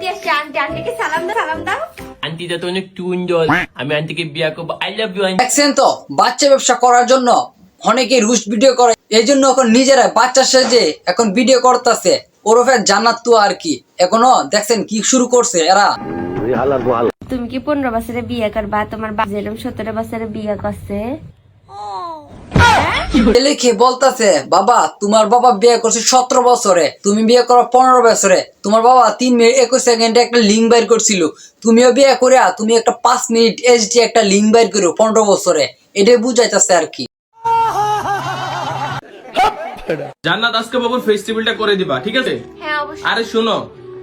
Aunty আসছে aunty আন্টিকে সালাম দাও সালাম দাও। আন্টিটা তো অনেক টুইন্ডল আমি আন্টিকে বিয়া করব। আই লাভ ইউ দেখছেন তো বাচ্চা ব্যবসা করার জন্য অনেকে রুশ ভিডিও করে। এই জন্য এখন নিজেরা বাচ্চা সেজে এখন ভিডিও করতেছে। ওরফে জান্নাত তো আর কি। এখনও দেখছেন কি শুরু করছে এরা। তুমি কি পনেরো বছরে বিয়ে করবা? তোমার বাবা যেরকম সতেরো বছরে বিয়ে করছে। লিখে বলতাছে বাবা তোমার বাবা বিয়ে করছে সতেরো বছরে তুমি বিয়ে করো পনেরো বছরে তোমার বাবা তিন মিনিট একুশ সেকেন্ডে একটা লিঙ্ক বাইর করছিল তুমিও বিয়ে করে তুমি একটা পাঁচ মিনিট এইচডি একটা লিঙ্ক বাইর করো পনেরো বছরে এটাই বুঝাইতেছে আর কি। জান্নাত আজকে বাবুর ফেস্টিভ্যালটা করে দিবা ঠিক আছে? হ্যাঁ আরে শোনো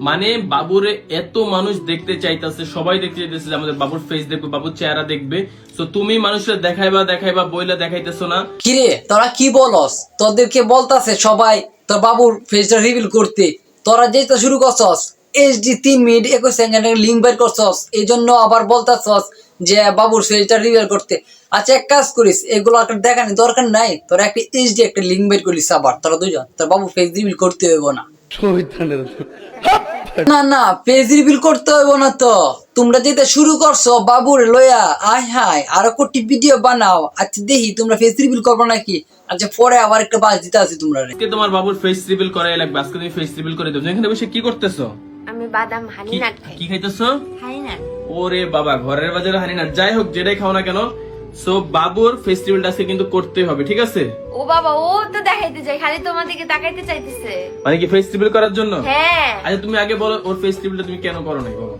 মানে বাবুরে এত মানুষ দেখতে চাইতেছে, সবাই দেখতে চাইতেছে আমাদের বাবুর ফেস দেখবে, বাবুর চেহারা দেখবে। তো তুমি মানুষের দেখাইবা দেখাইবা, বইলা দেখাইতেছো না। কিরে, তোরা কি বলস? তোদেরকে বলতাছে সবাই, তোর বাবুর ফেসটা রিভিল করতে। তোরা যেটা শুরু করছস এইচডি তিন মিনিট একুশ সেকেন্ডের লিঙ্ক বের করছস এই জন্য আবার বলতাছস যে বাবুর ফেসটা রিভিল করতে। আচ্ছা এক কাজ করিস, এগুলো একটা দেখানি দরকার নাই। তোরা একটা এইচডি একটা লিঙ্ক বের করিস আবার, তোরা দুজন তোর বাবুর ফেস রিভিল করতে হইব না। না না পেজ রিভিল করতে হইব না তো। তোমরা যেটা শুরু করছ বাবুর লয়া আয় হায় আরও কোটি ভিডিও বানাও। আচ্ছা দেখি তোমরা ফেস রিভিল করব নাকি? আচ্ছা পরে আবার একটা বাজ দিতে আছে তোমরা আজকে তোমার বাবুর ফেস রিভিল করাই লাগবে। আজকে তুমি ফেস রিভিল করে দেবো এখানে বসে কি করতেছো? আমি বাদাম হানি কি নাট খাই। কি খাইতেছো? হানি নাট। ওরে বাবা ঘরের বাজারে হানি না যাই হোক যেটাই খাও না কেন সো বাবুর ফেস্টিভ্যালটা আজকে কিন্তু করতে হবে ঠিক আছে? ও বাবা ও তো দেখাইতে চাই খালি তোমার দিকে তাকাইতে চাইতেছে। মানে কি ফেস্টিভ্যাল করার জন্য? হ্যাঁ। আচ্ছা তুমি আগে বলো ওর ফেস্টিভ্যালটা তুমি কেন করো নাই বলো।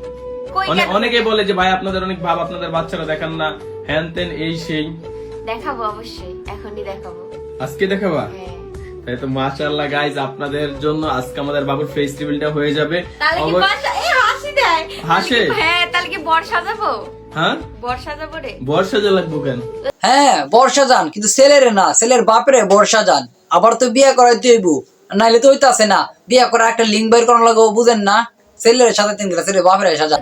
অনেক বলে যে ভাই আপনাদের অনেক ভাব আপনাদের বাচ্চারা দেখান না। হ্যান তেন এই সেই। দেখাবো অবশ্যই এখনই দেখাবো। আজকে দেখাবা? হ্যাঁ। তাই তো মাশাআল্লাহ গাইজ আপনাদের জন্য আজকে আমাদের বাবুর ফেস্টিভ্যালটা হয়ে যাবে। তাহলে কি বর্ষা এই হাসি দেয়। হাসে? তাহলে হ্যাঁ তাহলে কি বর্ষা যাব হ্যাঁ? বর্ষা যাব রে। বর্ষা যে লাগবো কেন? হ্যাঁ বর্ষা যান কিন্তু ছেলের না ছেলের বাপরে বর্ষা যান। আবার তো বিয়ে করাইতে হইব নাইলে তো হইতাছে না। বিয়ে করা একটা লিঙ্ক বের করানো লাগবো বুঝেন না? ছেলের সাথে তিন গেলে ছেলের বাপরে সাজা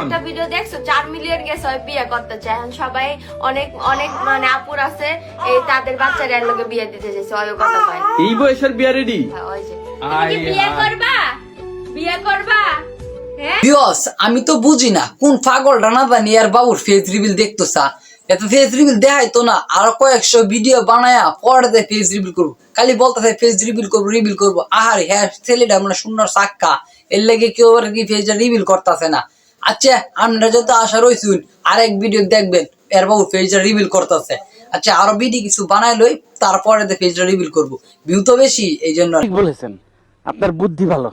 একটা ভিডিও দেখছ? চার মিলিয়ন গেছে বিয়ে করতে চায়। এখন সবাই অনেক অনেক মানে আপুর আছে এই তাদের বাচ্চারা এর লোকে বিয়ে দিতে চাইছে ওই কথা কয়। এই বয়সের বিয়া রেডি হ্যাঁ, ওই যে। তুমি আয় কি বিয়ে করবা? বিয়ে করবা? বিয়স আমি তো বুঝি না কোন পাগলটা না জানি আর বাবুর ফেস রিভিল দেখতো সা। এত ফেস রিভিল দেখাই তো না, আর কয়েকশো ভিডিও বানায়া পরে ফেস রিভিল করব। খালি বলতেছে ফেস রিভিল করব রিভিল করব। আহার হ্যাঁ ছেলেটা মানে সুন্দর সাক্কা। এর লেগে কেউ আর কি ফেসটা রিভিল করতেছে না। আচ্ছা আমরা যত আশা রইছুন আরেক ভিডিও দেখবেন, এর বাবু ফেসটা রিভিল করতেছে। আচ্ছা আরও ভিডিও কিছু বানাই লই, তারপরে ফেসটা রিভিল করব। ভিউ তো বেশি এই জন্য বলেছেন, আপনার বুদ্ধি ভালো।